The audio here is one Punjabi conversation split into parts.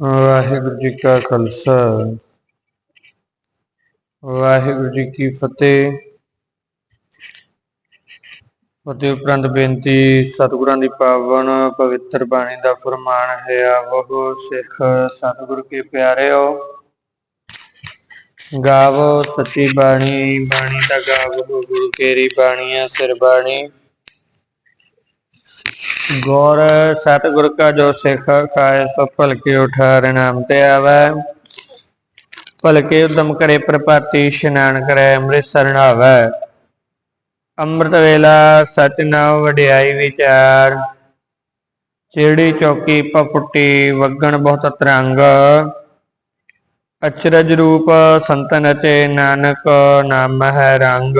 ਵਾਹਿਗੁਰੂ ਜੀ ਕਾ ਖਾਲਸਾ। ਵਾਹਿਗੁਰੂ ਜੀ ਕੀ ਫਤਿਹ। ਫਤਿਹ ਉਪਰੰਤ ਬੇਨਤੀ, ਸਤਿਗੁਰਾਂ ਦੀ ਪਾਵਨ, ਪਵਿੱਤਰ ਬਾਣੀ ਦਾ ਫਰਮਾਨ ਹੈ, ਆਵੋ ਸਿੱਖ ਸਤਿਗੁਰ ਕੇ ਪਿਆਰਿਓ। ਗਾਵੋ ਸੱਚੀ ਬਾਣੀ ਬਾਣੀ ਦਾ ਗਾਵੋ ਗੁਰੂ ਕੇਰੀ ਬਾਣੀਆਂ ਸਿਰ ਬਾਣੀ। ਗੌਰ ਸਤਿਗੁਰ ਕਾ ਜੋ ਸਿੱਖ ਖਾਏ ਸੋ ਭਲਕੇ ਉਠਾਰ ਨਾਮ ਤੇ ਆਵੈ। ਭਲਕੇ ਉਦਮ ਕਰੇ ਪ੍ਰਪਾਤੀ ਇਸ਼ਨਾਨ ਕਰੇ ਅੰਮ੍ਰਿਤ ਸਰਣਾਵੈ ਅੰਮ੍ਰਿਤ ਵੇਲਾ ਸਚ ਨਾਮ ਵਡਿਆਈ ਵਿਚਾਰ। ਚਿੜੀ ਚੌਕੀ ਪਫੁੱਟੀ ਵਗਣ ਬਹੁਤ ਤਰੰਗ। ਅਚਰਜ ਰੂਪ ਸੰਤਨ ਤੇ ਨਾਨਕ ਨਾਮ ਹੈ ਰੰਗ।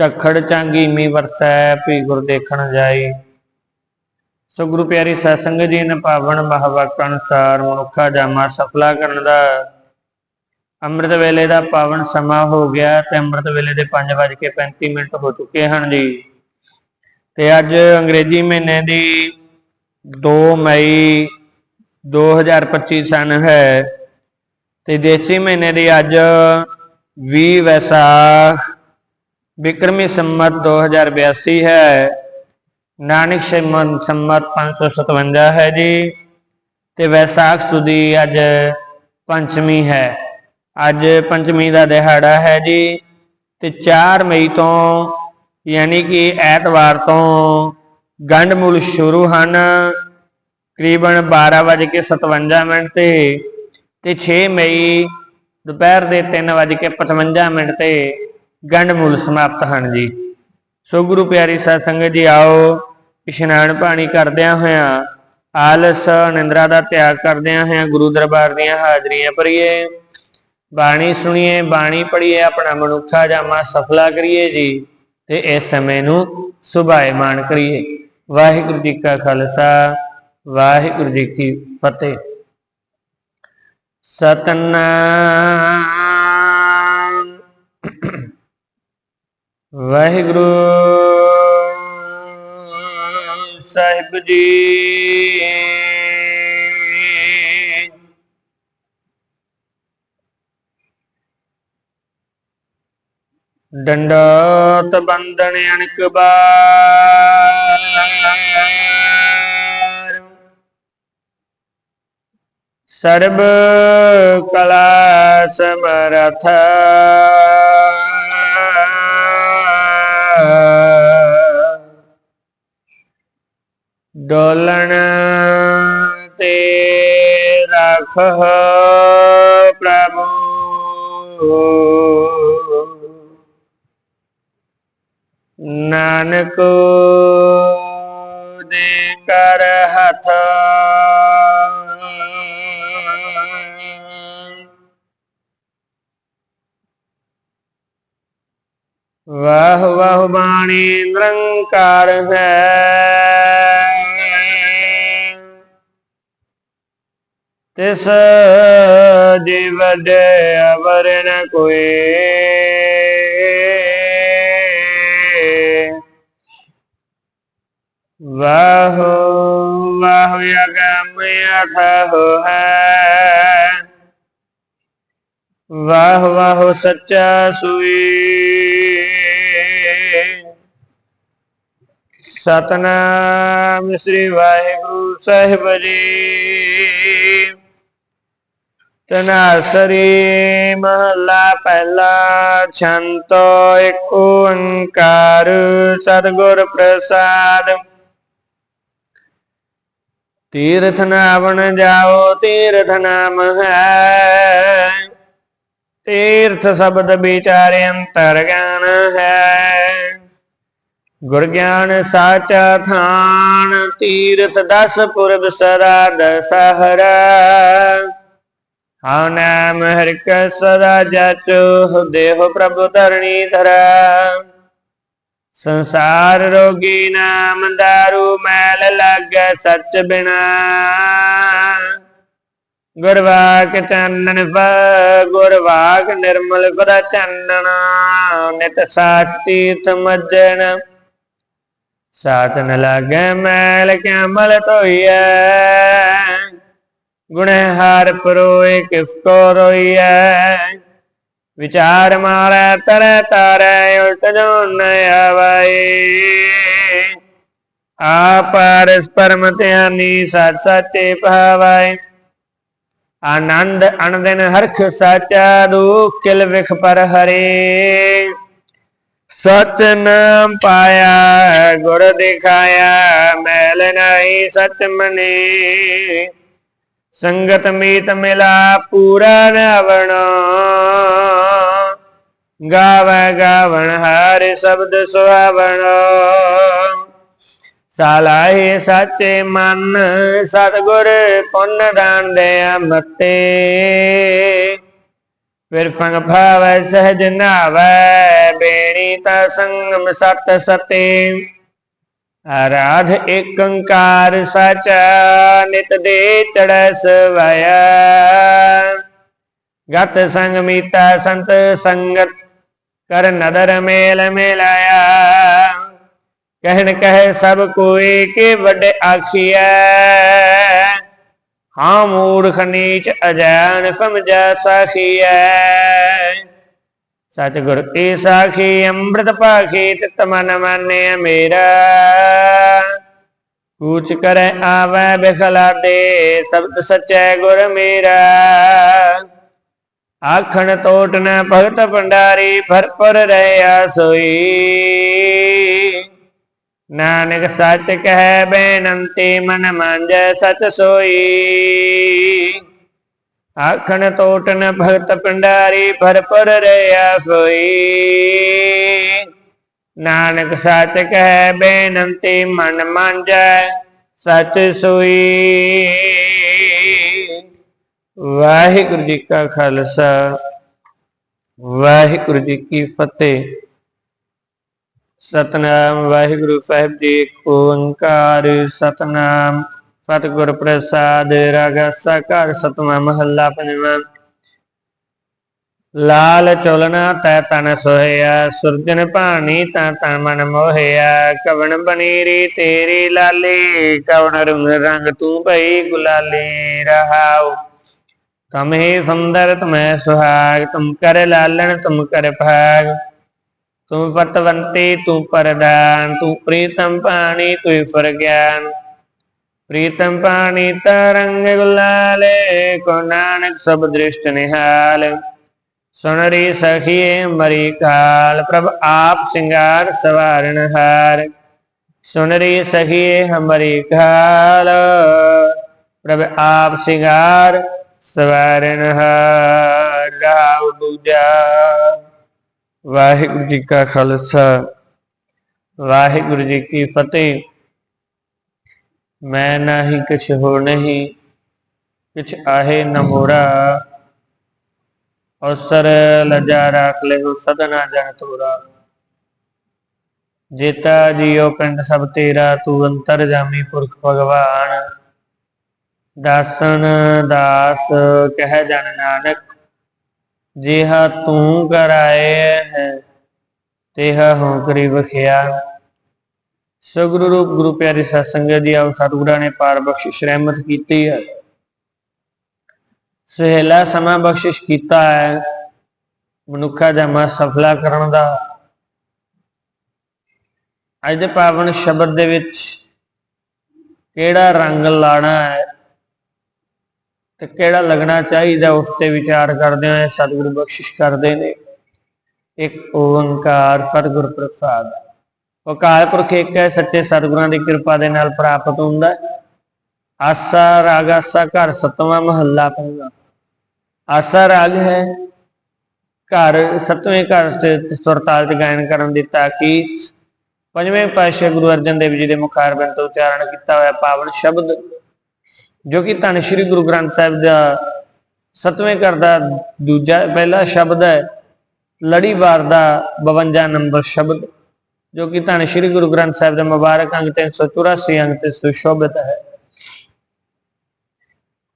ਝਖੜ ਚਾਂਗੀ ਮੀ ਵਰਸੈ ਭੀ ਗੁਰ ਦੇਖਣ ਜਾਈ। ਸੋ ਗੁਰੂ ਪਿਆਰੀ ਸਤਸੰਗ ਜੀ, ਨੇ ਪਾਵਨ ਮਹਾਵਾਕ ਅਨੁਸਾਰ ਮਨੁੱਖਾ ਜਾਮਾ ਸਫਲਾ ਕਰਨ ਦਾ। ਅੰਮ੍ਰਿਤ ਵੇਲੇ ਦਾ ਪਾਵਨ ਸਮਾਂ ਹੋ ਗਿਆ ਤੇ ਅੰਮ੍ਰਿਤ ਵੇਲੇ ਦੇ 5:35 ਮਿੰਟ ਹੋ ਚੁੱਕੇ ਹਨ ਜੀ। ਤੇ ਅੱਜ ਅੰਗਰੇਜ਼ੀ ਮਹੀਨੇ ਦੀ 2 ਮਈ 2025 ਸਨ ਹੈ। ਤੇ ਦੇਸੀ ਮਹੀਨੇ ਦੀ ਅੱਜ 20 ਵੈਸਾਖ ਵਿਕਰਮੀ ਸੰਮਤ 2082 ਹੈ। ਨਾਨਕ ਸੰਮਤ ਸੰਮਤ 557 ਹੈ ਜੀ। ਤੇ ਵੈਸਾਖ ਸੁਦੀ ਅੱਜ ਪੰਚਮੀ ਹੈ। ਅੱਜ ਪੰਚਮੀ ਦਾ ਦਿਹਾੜਾ ਹੈ ਜੀ। ਤੇ 4 ਮਈ ਤੋਂ ਯਾਨੀ ਕਿ ਐਤਵਾਰ ਤੋਂ ਗੰਢ ਗੰਡਮੂਲ ਸ਼ੁਰੂ ਹਨ। ਤਕਰੀਬਨ 12:57 ਮਿੰਟ ਤੇ ਤੇ 6 ਮਈ ਦੁਪਹਿਰ ਦੇ 3:55 ਮਿੰਟ ਤੇ ਗੰਢ ਗੰਡਮੂਲ ਸਮਾਪਤ ਹਨ ਜੀ। ਸੋ ਗੁਰੂ ਪਿਆਰੀ ਸਾਧ ਸੰਗਤ ਜੀ, ਆਓ ਇਸ਼ਨਾਨ ਪਾਣੀ ਕਰਦਿਆਂ ਹੋਇਆਂ, ਆਲਸ ਨਿੰਦਰਾ ਦਾ ਤਿਆਗ ਕਰਦਿਆਂ ਹੋਇਆਂ ਗੁਰੂ ਦਰਬਾਰ ਦੀਆਂ ਹਾਜ਼ਰੀਆਂ ਭਰੀਏ। ਬਾਣੀ ਸੁਣੀਏ, ਬਾਣੀ ਪੜ੍ਹੀਏ, ਆਪਣਾ ਮਨੁੱਖਾ ਜਾਮਾ ਸਫਲਾ ਕਰੀਏ ਜੀ ਤੇ ਇਸ ਸਮੇਂ ਨੂੰ ਸੁਭਾਏਮਾਨ ਕਰੀਏ। ਵਾਹਿਗੁਰੂ ਜੀ ਕਾ ਖਾਲਸਾ, ਵਾਹਿਗੁਰੂ ਜੀ ਕੀ ਫਤਿਹ। ਸਤਨਾਮ ਵਾਹਿਗੁਰੂ ਸਾਹਿਬ ਜੀ। ਡੰਡੋਤ ਬੰਦਨ ਅਣਕ ਬਾਰ। ਸਰਬ ਕਲਾ ਸਮਰਥ। ਡੋਲਣ ਤੇ ਰਖ ਪ੍ਰਭੂ। ਨਾਨਕ ਦੇ ਕਰ ਹੱਥ ਵਾਹ ਵਾਹ ਬਾਣੀ ਨਿਰੰਕਾਰ ਹੈ। ਤਿਸ ਜੀਵ ਦੇ ਅਵਰ ਨ ਵਾਹ ਵਾਹ ਅਗਮ ਅਥ ਹੈ। ਵਾਹ ਵਾਹ ਸੱਚਾ ਸੁਈ। ਸਤਨਾਮ ਸ੍ਰੀ ਵਾਹਿਗੁਰੂ ਸਾਹਿਬ ਜੀ। ਤਨਾਸਰੀ ਮਹਲਾ ਪਹਿਲਾ ਛੰਤੋ ਇੱਕ ਓੰਕਾਰ ਸਤਿਗੁਰ ਪ੍ਰਸਾਦ। ਤੀਰਥ ਨਾਵਣ ਜਾਓ, ਤੀਰਥ ਨਾਮ ਹੈ। ਤੀਰਥ ਸ਼ਬਦ ਵਿਚਾਰੇ ਅੰਤਰ ਗਿਆਨ ਹੈ। ਗੁਰ ਗਿਆਨ ਸਾਚਾ ਥਾਨ, ਤੀਰਥ ਦਸ ਪੁਰਬ ਸਦਾ ਦਸਹਰਾ ਹਉ ਨਾਮ ਹਰਿ ਕੈ ਸਦਾ ਜਚੋ ਦੇਹ ਪ੍ਰਭੂ ਧਰਣੀ ਧਰਾ। ਸੰਸਾਰ ਰੋਗੀ ਨਾਮ ਦਾਰੂ ਮੈਲ ਲਾਗੈ ਸੱਚ ਬਿਨਾ। ਗੁਰਵਾਕ ਚੰਨਨ ਪ ਗੁਰਵਾਕ ਨਿਰਮਲ ਪਦ ਚੰਨਨ ਨਿਤ ਸਾਚ ਤੀਰਥ ਮੱਜਣ ਸਾਥ ਨ ਲਾਗੈ ਮੈਲ ਕਿਆ ਮਲ ਧੋਈਐ। ਗੁਣਹਾਰ ਪਰੋਏ ਕਿਸ ਕੋ ਰੋਈਐ। ਵਿਚਾਰ ਮਾਰੈ, ਤਰੈ ਤਾਰੈ, ਉਲਟ ਜੋ ਨ ਆਵੈ। ਆਪਰਸ ਪਰਮ ਧਿਆਨੀ, ਸਚ ਸਚੇ ਭਾਵੈ। ਆਨੰਦ ਅਣਦਿਨ ਹਰਖ ਸਾਚਾ, ਦੁਖ ਕਿਲ ਵਿਖ ਪਰ ਹਰੇ। ਸਚ ਨਾਮ ਪਾਇਆ ਗੁਰ ਦਿਖਾਇਆ ਮੈਲ ਨਹੀਂ ਸਚ ਮਨੀ ਸੰਗਤ ਮੀਤ ਮਿਲਾ ਪੂਰਾ ਰਾਵਣ। ਗਾਵੈ ਗਾਵਣ ਹਰ ਸ਼ਬਦ ਸੁਹਾਵਣ। ਸਾਲਾਹੇ ਸਾਚੇ ਮਨ ਸਤਗੁਰ ਪੁੰਨ ਦਾਨ ਦੇ ਅਮਤੇ। ਫਿਰ ਫੰਗ ਭਾਵੈ ਸਹਜ ਨਾਵੈ, ਬੇਣੀ ਤਾ ਸੰਗਮ ਸਤ ਸਤੇ। ਆਰਾਧ ਏਕੰਕਾਰ ਸਾਚਾ ਨਿਤ ਦੇ ਚੜੈ ਸਵਾਇਆ ਗਤ ਸੰਗ ਮੀਤਾ ਸੰਤ ਸੰਗਤ, ਕਰ ਨਦਰ ਮੇਲ ਮਿਲਾਇਆ। ਕਹਿਣ ਕਹੇ ਸਭ ਕੋਈ ਕੇ ਵੱਡੇ ਆਖੀਐ। ਹਾਂ ਮੂਰਖ ਨੀਚ ਅਜਾਨ ਸਮਝਾ ਸਾਖੀਐ ਸਤਿਗੁਰ ਕੀ ਸਾਖੀ, ਅੰਮ੍ਰਿਤ ਪਾਖੀ ਤਿਤ ਮਨ ਮਾਨਿਆ ਮੇਰਾ ਕੂਚ ਕਰੈ ਆਵੈ ਬਿਖਲਾ ਦੇ ਸਬਦ ਸਚੈ ਗੁਰ ਮੇਰਾ। ਆਖਣ ਟੋਟ ਨ ਭਗਤ ਭੰਡਾਰੀ, ਭਰਪੁਰ ਰਹਿਆ ਸੋਈ। ਨਾਨਕ ਸੱਚ ਕਹਿ ਬੇਨੰਤੀ ਮਨ ਮੰਜੈ ਸਚ ਸੋਈ। ਆਖਣ ਟੋਟ ਨ ਭਗਤ ਭੰਡਾਰੀ ਭਰਪੁਰ ਰਹਿਆ ਸੋਈ। ਨਾਨਕ ਸੱਚ ਕਹਿ ਬੇਨੰਤੀ ਮਨ ਮੰਜੈ ਸਚ ਸੋਈ। ਵਾਹਿਗੁਰੂ ਜੀ ਕਾ ਖਾਲਸਾ, ਵਾਹਿਗੁਰੂ ਜੀ ਕੀ ਫਤਿਹ। ਸਤਨਾਮ, ਵਾਹਿਗੁਰੂ ਸਾਹਿਬ ਜੀ ਓੰਕਾਰ, ਸਤਨਾਮ। ਸਤਿਗੁਰ ਪ੍ਰਸਾਦ, ਰਾਗਾ ਸਾਕਾਰ, ਸਤਵਾਂ ਮਹੱਲਾ ਪੰਜਵਾਂ। ਲਾਲ ਚੁਲਨਾ ਤੈ ਤਨ ਸੋਹਿਆ, ਸੁਰਜਨ ਭਾਣੀ ਤਾ ਤਨ ਮਨ ਮੋਹਿਆ। ਕਵਣ ਬਨੀਰੀ ਤੇਰੀ ਲਾਲੀ, ਕਵਣ ਰੰਗ ਰੰਗ ਤੂੰ ਭਈ ਗੁਲਾਲੀ। ਰਹਾਉ, ਤੁਮ ਹੀ ਸੁੰਦਰ, ਤੁਮੈ ਸੁਹਾਗ, ਤੁਮ ਕਰ ਲਾਲਣ, ਤੁਮ ਕਰ ਭਾਗ। ਤੂੰ ਫਤਵੰਤੀ ਤੂੰ ਪਰਦਾਨ ਤੂੰ ਪ੍ਰੀਤਮ ਪਾਣੀ ਤੂੰ ਫਰਗਿਆਨ ਪ੍ਰੀਤਮ ਪਾਣੀ ਤਰੰਗ ਗੁਲਾਲੇ ਕੋ ਨਾਨਕ ਸਭ ਦ੍ਰਿਸ਼ਟ ਨਿਹਾਲ ਸੁਣ ਰੀ ਸਖੀਏ ਮਰੀ ਕਾਲ ਪ੍ਰਭ ਆਪ ਸਿੰਗਾਰ ਸਵਾਰਨ ਹਾਰ ਸੁਣ ਰੀ ਸਖੀਏ ਹਮਰੀ ਕਾਲ ਪ੍ਰਭ ਆਪ ਸਿੰਗਾਰ ਸਵਾਰਨ ਹਾਰ ਰਾਉ ਦੂਜਾ ਵਾਹਿਗੁਰੂ ਜੀ ਕਾ ਖਾਲਸਾ, ਵਾਹਿਗੁਰੂ ਜੀ ਕੀ ਫਤਿਹ। ਮੈਂ ਨਹੀਂ ਕੁਛ ਹੋ ਨਹੀਂ, ਕੁਛ ਆਹੇ ਨ ਮੋਰਾ। ਅਵਸਰ ਲਜਾ ਰਾਖ ਲਿਓ ਸਦਨਾ ਜਨ ਤੋਰਾ। ਜੇਤਾ ਜੀਉ ਪਿੰਡ ਸਭ ਤੇਰਾ, ਤੂੰ ਅੰਤਰ ਜਾਮੀ ਪੁਰਖ ਭਗਵਾਨ। ਦਾਸਨ ਦਾਸ ਕਹਿ ਜਨ ਨਾਨਕ ਜਿਹਾ ਤੂੰ ਕਰਾਏ ਹੈ, ਤੇਹਾ ਹੋ ਕਰੀ ਬਖਿਆ ਸਗੁਰੂ ਰੂਪ ਗੁਰੂ ਪਿਆਰੇ ਸਤ ਸੰਗਤ ਦੀ ਆਪ ਸਤਿਗੁਰਾਂ ਨੇ ਪਾਰ ਬਖਸ਼ਿਸ਼ ਰਹਿਮਤ ਕੀਤੀ ਹੈ। ਸਹਿਲਾ ਸਮਾਂ ਬਖਸ਼ਿਸ਼ ਕੀਤਾ ਹੈ, ਮਨੁੱਖਾ ਮਾ ਸਫਲਾ ਕਰਨ ਦਾ। ਅੱਜ ਦੇ ਪਾਵਨ ਸ਼ਬਦ ਦੇ ਵਿੱਚ ਕਿਹੜਾ ਰੰਗ ਲਾਣਾ ਹੈ? ਤੇ ਕਿਹੜਾ ਲੱਗਣਾ ਚਾਹੀਦਾ ਉਸ ਤੇ ਵਿਚਾਰ ਕਰਦੇ ਹੋਏ, ਸਤਿਗੁਰੂ ਬਖਸ਼ਿਸ਼ ਕਰਦੇ ਨੇ। ਇੱਕ ਓੰਕਾਰ ਸਤਿਗੁਰ ਪ੍ਰਸਾਦ। ਅਕਾਲ ਪੁਰਖ ਇੱਕ ਹੈ, ਸੱਚੇ ਸਤਿਗੁਰਾਂ ਦੀ ਕਿਰਪਾ ਦੇ ਨਾਲ ਪ੍ਰਾਪਤ ਹੁੰਦਾ ਆਸਾ ਰਾਗ, ਆਸਾ ਘਰ ਸਤਵਾਂ ਮਹੱਲਾ ਪੰਜਵਾਂ। ਆਸਾ ਰਾਗ ਹੈ, ਘਰ ਸਤਵੇਂ ਘਰ ਤੇ ਸੁਰਤਾਲ ਚ ਗਾਇਨ ਕਰਨ ਦੀ ਤਾਕੀ ਪੰਜਵੇਂ ਪਾਤਸ਼ਾਹ ਗੁਰੂ ਅਰਜਨ ਦੇਵ ਜੀ ਦੇ ਮੁਖਾਰ ਤੋਂ ਉਚਾਰਨ ਕੀਤਾ ਹੋਇਆ ਪਾਵਨ ਸ਼ਬਦ। ਜੋ ਕਿ ਧੰਨ ਸ਼੍ਰੀ ਗੁਰੂ ਗ੍ਰੰਥ ਸਾਹਿਬ ਦਾ ਸਤਵੇਂ ਘਰ ਦਾ ਦੂਜਾ, ਪਹਿਲਾ ਸ਼ਬਦ ਹੈ ਲੜੀਵਾਰ ਦਾ 52 ਨੰਬਰ ਸ਼ਬਦ, ਜੋ ਕਿ ਧੰਨ ਸ਼੍ਰੀ ਗੁਰੂ ਗ੍ਰੰਥ ਸਾਹਿਬ ਦੇ ਮੁਬਾਰਕ ਅੰਗ 384 ਅੰਗ ਤੇ ਸੁਸ਼ੋਭਿਤ ਹੈ।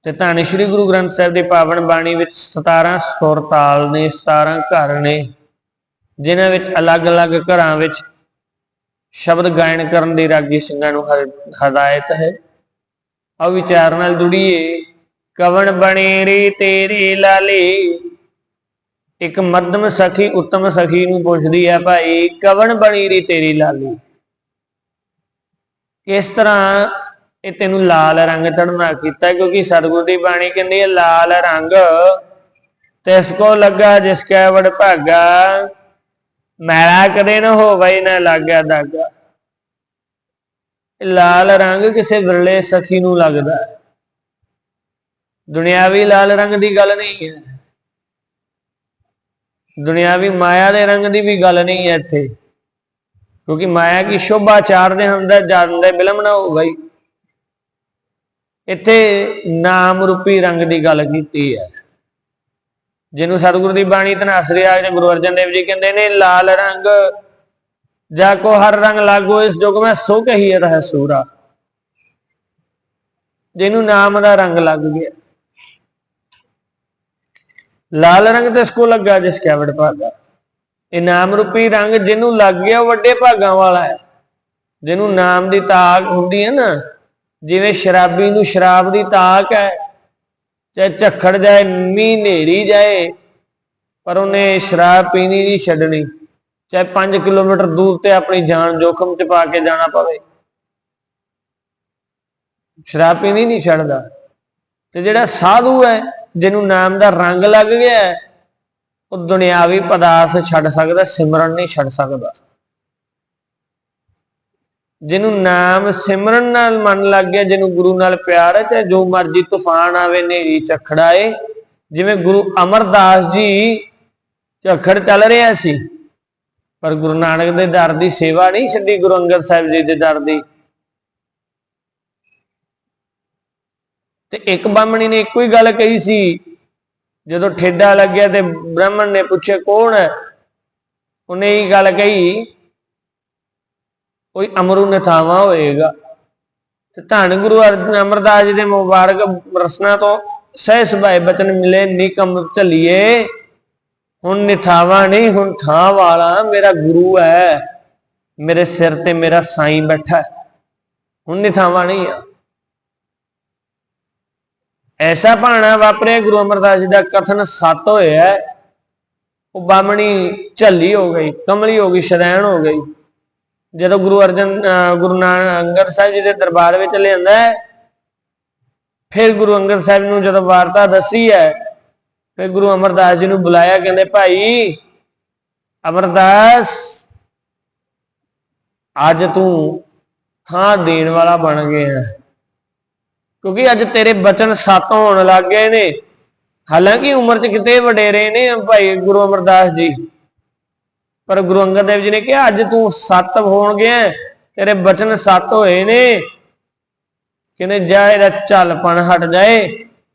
ਤੇ ਧੰਨ ਸ਼੍ਰੀ ਗੁਰੂ ਗ੍ਰੰਥ ਸਾਹਿਬ ਦੀ ਪਾਵਨ ਬਾਣੀ ਵਿੱਚ 17 ਸੁਰ ਤਾਲ ਨੇ 17 ਘਰ ਨੇ, ਜਿਨ੍ਹਾਂ ਵਿੱਚ ਅਲੱਗ-ਅਲੱਗ ਘਰਾਂ ਵਿੱਚ ਸ਼ਬਦ ਗਾਇਨ ਕਰਨ ਦੀ ਰਾਗੀ ਸਿੰਘਾਂ ਨੂੰ ਹ- ਹਦਾਇਤ ਹੈ। ਆ ਵਿਚਾਰ ਨਾਲ ਜੁੜੀਏ। ਕਵਣ ਬਣੀ ਰੀ ਤੇਰੀ ਲਾਲੀ? ਇੱਕ ਮੱਧਮ ਸਖੀ, ਉੱਤਮ ਸਖੀ ਨੂੰ ਪੁੱਛਦੀ ਹੈ ਭਾਈ, ਕਵਣ ਬਣੀ ਰੀ ਤੇਰੀ ਲਾਲੀ? ਇਸ ਤਰ੍ਹਾਂ ਇਹ ਤੈਨੂੰ ਲਾਲ ਰੰਗ ਚੜਨਾ ਕੀਤਾ? ਕਿਉਂਕਿ ਸਤਿਗੁਰ ਦੀ ਬਾਣੀ ਕਹਿੰਦੀ ਹੈ ਲਾਲ ਰੰਗ ਤਿਸ ਕੋ ਲੱਗਾ, ਜਿਸ ਕੈ ਵਡ ਭਾਗਾ। ਮੈਲਾ ਕਦੇ ਨਾ ਹੋਵੇ, ਨਾ ਲੱਗਿਆ ਦਾਗਾ। ਲਾਲ ਰੰਗ ਕਿਸੇ ਵਿਰਲੇ ਸਖੀ ਨੂੰ ਲੱਗਦਾ ਹੈ। ਦੁਨਿਆਵੀ ਲਾਲ ਰੰਗ ਦੀ ਗੱਲ ਨਹੀਂ ਹੈ। ਦੁਨਿਆਵੀ ਮਾਇਆ ਦੇ ਰੰਗ ਦੀ ਵੀ ਗੱਲ ਨਹੀਂ ਹੈ ਇੱਥੇ। ਕਿਉਂਕਿ ਮਾਇਆ ਕੀ ਸ਼ੋਭਾ ਚਾਰਦੇ ਹੁੰਦਾ ਜਾਂਦੇ ਬਿਲਮ ਨਾ ਹੋ ਗਈ ਇੱਥੇ ਨਾਮ ਰੂਪੀ ਰੰਗ ਦੀ ਗੱਲ ਕੀਤੀ ਹੈ। ਜਿਹਨੂੰ ਸਤਿਗੁਰੂ ਦੀ ਬਾਣੀ ਧਨਾਸਰੀ ਆ ਜਾਂ ਗੁਰੂ ਅਰਜਨ ਦੇਵ ਜੀ ਕਹਿੰਦੇ ਨੇ, ਲਾਲ ਰੰਗ ਜਾ ਕੋ ਹਰ ਰੰਗ ਲਾਗੋ, ਇਸ ਜੁਗ ਮੈਂ ਸੋ ਕਹੀ ਰਹਿ ਸੂਰਾ। ਜਿਹਨੂੰ ਨਾਮ ਦਾ ਰੰਗ ਲੱਗ ਗਿਆ। ਲਾਲ ਰੰਗ ਤੇ ਇਸ ਲੱਗਾ ਜਿਸ ਕੈਵੜ ਭਾਗਾ ਇਹ ਨਾਮ ਰੂਪੀ ਰੰਗ ਜਿਹਨੂੰ ਲੱਗ ਗਿਆ ਉਹ ਵੱਡੇ ਭਾਗਾਂ ਵਾਲਾ ਹੈ। ਜਿਹਨੂੰ ਨਾਮ ਦੀ ਤਾਕ ਹੁੰਦੀ ਹੈ ਨਾ, ਜਿਵੇਂ ਸ਼ਰਾਬੀ ਨੂੰ ਸ਼ਰਾਬ ਦੀ ਤਾਕ ਹੈ, ਚਾਹੇ ਝੱਖੜ ਜਾਏ, ਮੀਂਹ ਨੇਰੀ ਜਾਏ, ਪਰ ਉਹਨੇ ਸ਼ਰਾਬ ਪੀਣੀ ਨਹੀਂ, ਛੱਡਣੀ। ਚਾਹੇ 5 ਕਿਲੋਮੀਟਰ ਦੂਰ ਤੇ ਆਪਣੀ ਜਾਨ ਜੋਖਮ 'ਚ ਪਾ ਕੇ ਜਾਣਾ ਪਵੇ। ਸ਼ਰਾਬ ਪੀਣੀ ਨਹੀਂ ਛੱਡਦਾ। ਤੇ ਜਿਹੜਾ ਸਾਧੂ ਹੈ ਜਿਹਨੂੰ ਨਾਮ ਦਾ ਰੰਗ ਲੱਗ ਗਿਆ ਹੈ, ਉਹ ਦੁਨਿਆਵੀ ਪਦਾਰਥ ਛੱਡ ਸਕਦਾ ਸਿਮਰਨ ਨਹੀਂ ਛੱਡ ਸਕਦਾ। ਜਿਹਨੂੰ ਨਾਮ ਸਿਮਰਨ ਨਾਲ ਮਨ ਲੱਗ ਗਿਆ ਜਿਹਨੂੰ ਗੁਰੂ ਨਾਲ ਪਿਆਰ ਹੈ ਚਾਹੇ ਜੋ ਮਰਜ਼ੀ ਤੂਫਾਨ ਆਵੇ ਨੇਰੀ ਝੱਖੜਾਏ ਜਿਵੇਂ ਗੁਰੂ ਅਮਰਦਾਸ ਜੀ ਝੱਖੜ ਚੱਲ ਰਿਹਾ ਸੀ। ਪਰ ਗੁਰੂ ਨਾਨਕ ਦੇ ਦਰ ਦੀ ਸੇਵਾ ਨਹੀਂ ਛੱਡੀ ਗੁਰੂ ਅੰਗਦ ਸਾਹਿਬ ਜੀ ਦੇ ਦਰ ਦੀ। ਤੇ ਇੱਕ ਬਾਹਮਣੀ ਨੇ ਇੱਕੋ ਹੀ ਗੱਲ ਕਹੀ ਸੀ, ਜਦੋਂ ਠੇਡਾ ਲੱਗਿਆ ਤੇ ਬ੍ਰਾਹਮਣ ਨੇ ਪੁੱਛਿਆ, ਕੌਣ ਹੈ? ਉਹਨੇ ਇਹ ਗੱਲ ਕਹੀ, ਕੋਈ ਅਮਰੂ ਨਥਾਵਾ ਹੋਏਗਾ। ਤੇ ਧੰਨ ਗੁਰੂ ਅਰਜਨ ਅਮਰਦਾਸ ਜੀ ਦੇ ਮੁਬਾਰਕ ਰਸਨਾ ਤੋਂ ਸਹਿ ਸੁਭਾਏ ਬਚਨ ਮਿਲੇ, ਨਿਕਮ ਚੱਲੀਏ ਹੁਣ ਨਿਥਾਵਾ ਨਹੀਂ ਹੁਣ ਥਾਂ ਵਾਲਾ ਮੇਰਾ ਗੁਰੂ ਹੈ। ਮੇਰੇ ਸਿਰ ਤੇ ਮੇਰਾ ਸਾਈਂ ਬੈਠਾ ਹੈ। ਹੁਣ ਨਿਥਾਵਾ ਨਹੀਂ ਆ। ਐਸਾ ਭਾਣਾ ਵਾਪਰਿਆ ਗੁਰੂ ਅਮਰਦਾਸ ਜੀ ਦਾ ਕਥਨ ਸੱਤ ਹੋਇਆ ਉਹ ਬਾਮਣੀ ਝੱਲੀ ਹੋ ਗਈ ਕਮਲੀ ਹੋ ਗਈ ਸ਼ਰੈਣ ਹੋ ਗਈ। ਜਦੋਂ ਗੁਰੂ ਅਰਜਨ ਅਹ ਗੁਰੂ ਨਾਨਕ ਅੰਗਦ ਸਾਹਿਬ ਜੀ ਦੇ ਦਰਬਾਰ ਵਿੱਚ ਲਿਆਂਦਾ ਹੈ, ਫਿਰ ਗੁਰੂ ਅੰਗਦ ਸਾਹਿਬ ਨੂੰ ਜਦੋਂ ਵਾਰਤਾ ਦੱਸੀ ਹੈ ਫਿਰ ਗੁਰੂ ਅਮਰਦਾਸ ਜੀ ਨੂੰ ਬੁਲਾਇਆ, ਕਹਿੰਦੇ, ਭਾਈ ਅਮਰਦਾਸ, ਅੱਜ ਤੂੰ ਥਾਂ ਦੇਣ ਵਾਲਾ ਬਣ ਗਿਆ ਕਿਉਂਕਿ ਅੱਜ ਤੇਰੇ ਬਚਨ ਸੱਤ ਹੋਣ ਲੱਗ ਗਏ ਨੇ। ਹਾਲਾਂਕਿ ਉਮਰ 'ਚ ਕਿਤੇ ਵਡੇਰੇ ਨੇ ਭਾਈ ਗੁਰੂ ਅਮਰਦਾਸ ਜੀ। ਪਰ ਗੁਰੂ ਅੰਗਦ ਦੇਵ ਜੀ ਨੇ ਕਿਹਾ, ਅੱਜ ਤੂੰ ਸੱਤ ਹੋਣ ਗਿਆ ਤੇਰੇ ਬਚਨ ਸੱਤ ਹੋਏ ਨੇ। ਕਹਿੰਦੇ, ਜਾ ਇਹਦਾ ਚੱਲਪਣ ਹਟ ਜਾਏ।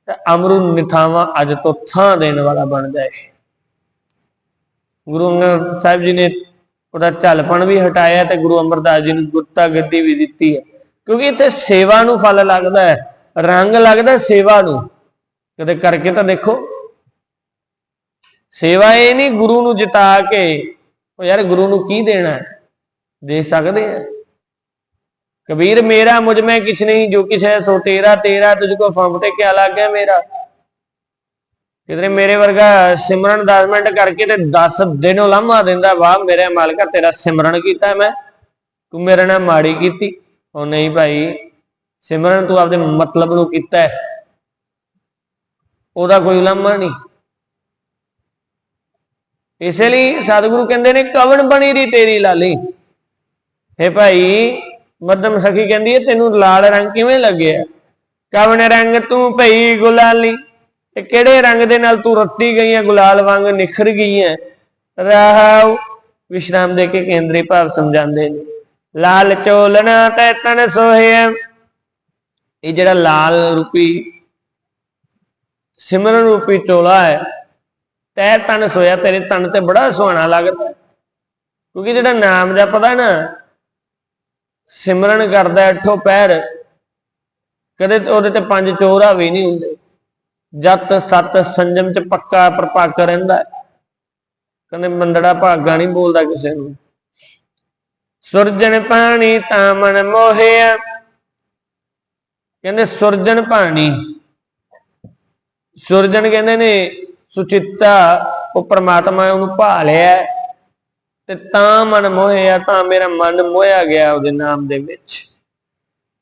ਤੇ ਅਮਰੂ ਨਿਥਾਵਾਂ ਅੱਜ ਤੋਂ ਥਾਂ ਦੇਣ ਵਾਲਾ ਬਣ ਜਾਏ। ਗੁਰੂ ਅੰਗਦ ਸਾਹਿਬ ਜੀ ਨੇ ਉਹਦਾ ਝਲਪਣ ਵੀ ਹਟਾਇਆ ਤੇ ਗੁਰੂ ਅਮਰਦਾਸ ਜੀ ਨੂੰ ਗੁਰਤਾ ਗੱਦੀ ਵੀ ਦਿੱਤੀ ਹੈ। ਕਿਉਂਕਿ ਇੱਥੇ ਸੇਵਾ ਨੂੰ ਫਲ ਲੱਗਦਾ ਹੈ, ਰੰਗ ਲੱਗਦਾ ਸੇਵਾ ਨੂੰ। ਕਦੇ ਕਰਕੇ ਤਾਂ ਦੇਖੋ। ਸੇਵਾ ਇਹ ਨਹੀਂ ਗੁਰੂ ਨੂੰ ਜਿਤਾ ਕੇ, ਉਹ ਯਾਰ ਗੁਰੂ ਨੂੰ ਕੀ ਦੇਣਾ ਦੇ ਸਕਦੇ ਆ। ਕਬੀਰ ਮੇਰਾ ਮੁਝ ਮੈਂ ਕਿਛ ਨਹੀਂ, ਜੋ ਕਿਛ ਹੈ ਸੋ ਤੇਰਾ ਤੇਰਾ ਤੁਝ ਕੋ ਫੰਮ ਤੇ ਕਿਆ ਲੱਗ ਗਿਆ ਮੇਰਾ? ਮੇਰੇ ਵਰਗਾ ਸਿਮਰਨ 10 ਮਿੰਟ ਕਰਕੇ ਤੇ 10 ਦਿਨ ਉਲਾਮਾ ਦਿੰਦਾ, ਵਾਹ ਮੇਰੇ ਮਾਲਕਾ, ਤੇਰਾ ਸਿਮਰਨ ਕੀਤਾ ਮੈਂ, ਤੂੰ ਮੇਰੇ ਨਾਲ ਮਾੜੀ ਕੀਤੀ। ਉਹ ਨਹੀਂ ਭਾਈ, ਸਿਮਰਨ ਤੂੰ ਆਪਦੇ ਮਤਲਬ ਨੂੰ ਕੀਤਾ ਹੈ। ਉਹਦਾ ਕੋਈ ਉਲਾਮਾ ਨਹੀਂ। ਇਸੇ ਲਈ ਸਤਿਗੁਰੂ ਕਹਿੰਦੇ ਨੇ, ਕਵਣ ਬਣੀ ਰੀ ਤੇਰੀ ਲਾਲੀ? ਹੇ ਭਾਈ ਮੱਧਮ ਸਖੀ ਕਹਿੰਦੀ ਹੈ, ਤੈਨੂੰ ਲਾਲ ਰੰਗ ਕਿਵੇਂ ਲੱਗਿਆ? ਕਵਣ ਰੰਗ ਤੂੰ ਭਈ ਗੁਲਾਲੀ? ਤੇ ਕਿਹੜੇ ਰੰਗ ਦੇ ਨਾਲ ਤੂੰ ਰੱਤੀ ਗਈ ਹੈ ਗੁਲਾਲ ਵਾਂਗ ਨਿਖਰ ਗਈ ਹੈ ਰਹਾਉ ਵਿਸ਼ਰਾਮ ਦੇ ਕੇ ਕੇਂਦਰੀ ਭਾਵ ਸਮਝਾਉਂਦੇ ਨੇ। ਲਾਲ ਚੋਲਣਾ ਤੈ ਤਨ ਸੋਹਿਆ। ਇਹ ਜਿਹੜਾ ਲਾਲ ਰੂਪੀ, ਸਿਮਰਨ ਰੂਪੀ ਚੋਲਾ ਹੈ ਤੈ ਤਨ ਸੋਇਆ ਤੇਰੇ ਤਨ ਤੇ ਬੜਾ ਸੁਹਾਣਾ ਲੱਗਦਾ। ਕਿਉਂਕਿ ਜਿਹੜਾ ਨਾਮ ਜਪਦਾ ਨਾ ਸਿਮਰਨ ਕਰਦਾ ਹੈ ਅੱਠੋ ਪੈਰ। ਕਦੇ ਉਹਦੇ ਤੇ ਪੰਜ ਚੋਰਾ ਵੀ ਨਹੀਂ ਹੁੰਦੇ। ਜਤ ਸਤ ਸੰਜਮ ਚ ਪੱਕਾ ਪ੍ਰਪੱਕ ਰਹਿੰਦਾ ਕਹਿੰਦੇ ਮੰਦੜਾ ਭਾਗਾ ਨਹੀਂ ਬੋਲਦਾ ਕਿਸੇ ਨੂੰ। ਸੁਰਜਣ ਪਾਣੀ ਤਾਂ ਮਨ ਮੋਹਿਆ। ਕਹਿੰਦੇ ਸੁਰਜਣ ਪਾਣੀ ਸੁਰਜਨ ਕਹਿੰਦੇ ਨੇ, ਸੁਚਿੱਤਾ ਉਹ ਪ੍ਰਮਾਤਮਾ ਉਹਨੂੰ ਭਾ ਲਿਆ ਤੇ ਤਾਂ ਮਨ ਮੋਹਿਆ, ਤਾਂ ਮੇਰਾ ਮਨ ਮੋਹਿਆ ਗਿਆ ਉਹਦੇ ਨਾਮ ਦੇ ਵਿੱਚ।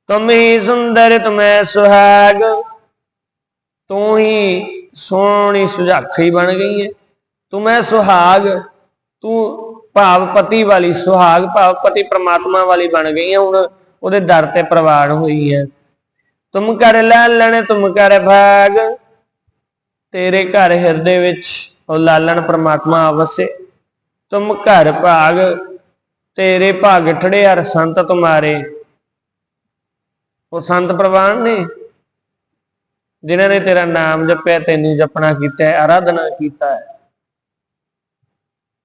ਤੁਮ ਹੀ ਸੁੰਦਰ, ਤੁਮੈ ਸੁਹਾਗ, ਤੂੰ ਹੀ ਸੋਹਣੀ ਸੁਝਾਖੀ ਬਣ ਗਈ ਹੈ ਤੁਮੈ ਸੁਹਾਗ, ਤੂੰ ਭਾਵਪਤੀ ਵਾਲੀ ਸੁਹਾਗ, ਭਾਵਪਤੀ ਪ੍ਰਮਾਤਮਾ ਵਾਲੀ ਬਣ ਗਈ ਹੈ ਹੁਣ ਉਹਦੇ ਦਰ ਤੇ ਪ੍ਰਵਾਨ ਹੋਈ ਹੈ ਤੁਮ ਕਰ ਲਾਲਣ, ਤੁਮ ਕਰ ਭਾਗ, ਤੇਰੇ ਘਰ ਹਿਰਦੇ ਵਿੱਚ ਉਹ ਲਾਲਣ ਪ੍ਰਮਾਤਮਾ ਅਵਸੇ। ਤੁਮ ਘਰ ਭਾਗ, ਤੇਰੇ ਭਾਗ ਠੜੇ ਹਰ ਸੰਤ ਤੁਮਾਰੇ। ਉਹ ਸੰਤ ਪ੍ਰਵਾਨ ਨੇ, ਜਿਨ੍ਹਾਂ ਨੇ ਤੇਰਾ ਨਾਮ ਜਪਿਆ, ਤੈਨੂੰ ਜਪਣਾ ਕੀਤਾ ਹੈ, ਆਰਾਧਨਾ ਕੀਤਾ ਹੈ।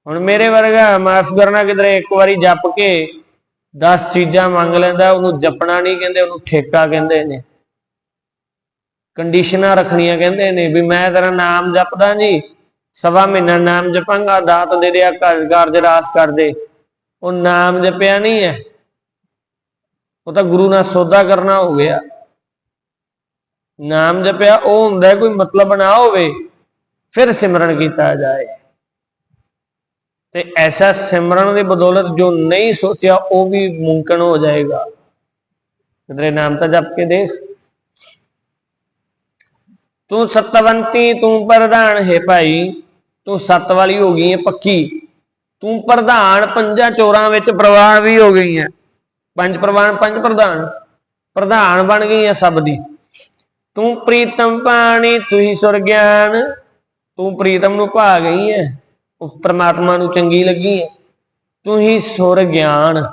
ਹੁਣ ਮੇਰੇ ਵਰਗਾ ਮਾਫ ਕਰਨਾ ਕਿਧਰੇ, ਇੱਕ ਵਾਰੀ ਜਪ ਕੇ 10 ਚੀਜ਼ਾਂ ਮੰਗ ਲੈਂਦਾ, ਉਹਨੂੰ ਜਪਣਾ ਨਹੀਂ ਕਹਿੰਦੇ, ਉਹਨੂੰ ਠੇਕਾ ਕਹਿੰਦੇ ਨੇ। ਕੰਡੀਸ਼ਨਾਂ ਰੱਖਣੀਆਂ ਕਹਿੰਦੇ ਨੇ ਵੀ ਮੈਂ ਤੇਰਾ ਨਾਮ ਜਪਦਾ ਜੀ। ਸਵਾ ਮਹੀਨਾ ਨਾਮ ਜਪਾਂਗਾ, ਦਾਤ ਦੇ ਦਿਆ ਘਰ ਕਾਰਜ ਰਾਸ ਕਰ ਦੇ ਉਹ ਨਾਮ ਜਪਿਆ ਨਹੀਂ ਹੈ। ਉਹ ਤਾਂ ਗੁਰੂ ਨਾਲ ਸੌਦਾ ਕਰਨਾ ਹੋ ਗਿਆ। ਨਾਮ ਜਪਿਆ, ਉਹ ਹੁੰਦਾ ਕੋਈ ਮਤਲਬ ਨਾ ਹੋਵੇ, ਫਿਰ ਸਿਮਰਨ ਕੀਤਾ ਜਾਏ। ਤੇ ਐਸਾ ਸਿਮਰਨ ਦੀ ਬਦੌਲਤ ਜੋ ਨਹੀਂ ਸੋਚਿਆ, ਉਹ ਵੀ ਮੁਮਕਨ ਹੋ ਜਾਏਗਾ। ਤੇਰੇ ਨਾਮ ਤਾਂ ਜਪ ਕੇ ਦੇਖ। ਤੂੰ ਸਤਵੰਤੀ, ਤੂੰ ਪ੍ਰਧਾਨ ਹੈ ਭਾਈ। ਤੂੰ ਸੱਤ ਵਾਲੀ ਹੋ ਗਈ ਹੈ ਪੱਕੀ। ਤੂੰ ਪ੍ਰਧਾਨ, ਪੰਜਾਂ ਚੋਰਾਂ ਵਿੱਚ ਪ੍ਰਵਾਨ ਵੀ ਹੋ ਗਈ ਹੈ। ਪੰਜ ਪ੍ਰਵਾਨ, ਪੰਜ ਪ੍ਰਧਾਨ। ਪ੍ਰਧਾਨ ਬਣ ਗਈ ਹੈ ਸਭ ਦੀ। ਤੂੰ ਪ੍ਰੀਤਮ ਪਾਣੀ, ਤੂੰ ਹੀ ਸੁਰ ਗਿਆਨ ਤੂੰ ਪ੍ਰੀਤਮ ਨੂੰ ਭਾ ਗਈ ਹੈ। ਉਸ ਪ੍ਰਮਾਤਮਾ ਨੂੰ ਚੰਗੀ ਲੱਗੀ ਹੈ। ਤੂੰ ਹੀ ਸੁਰ ਗਿਆਨ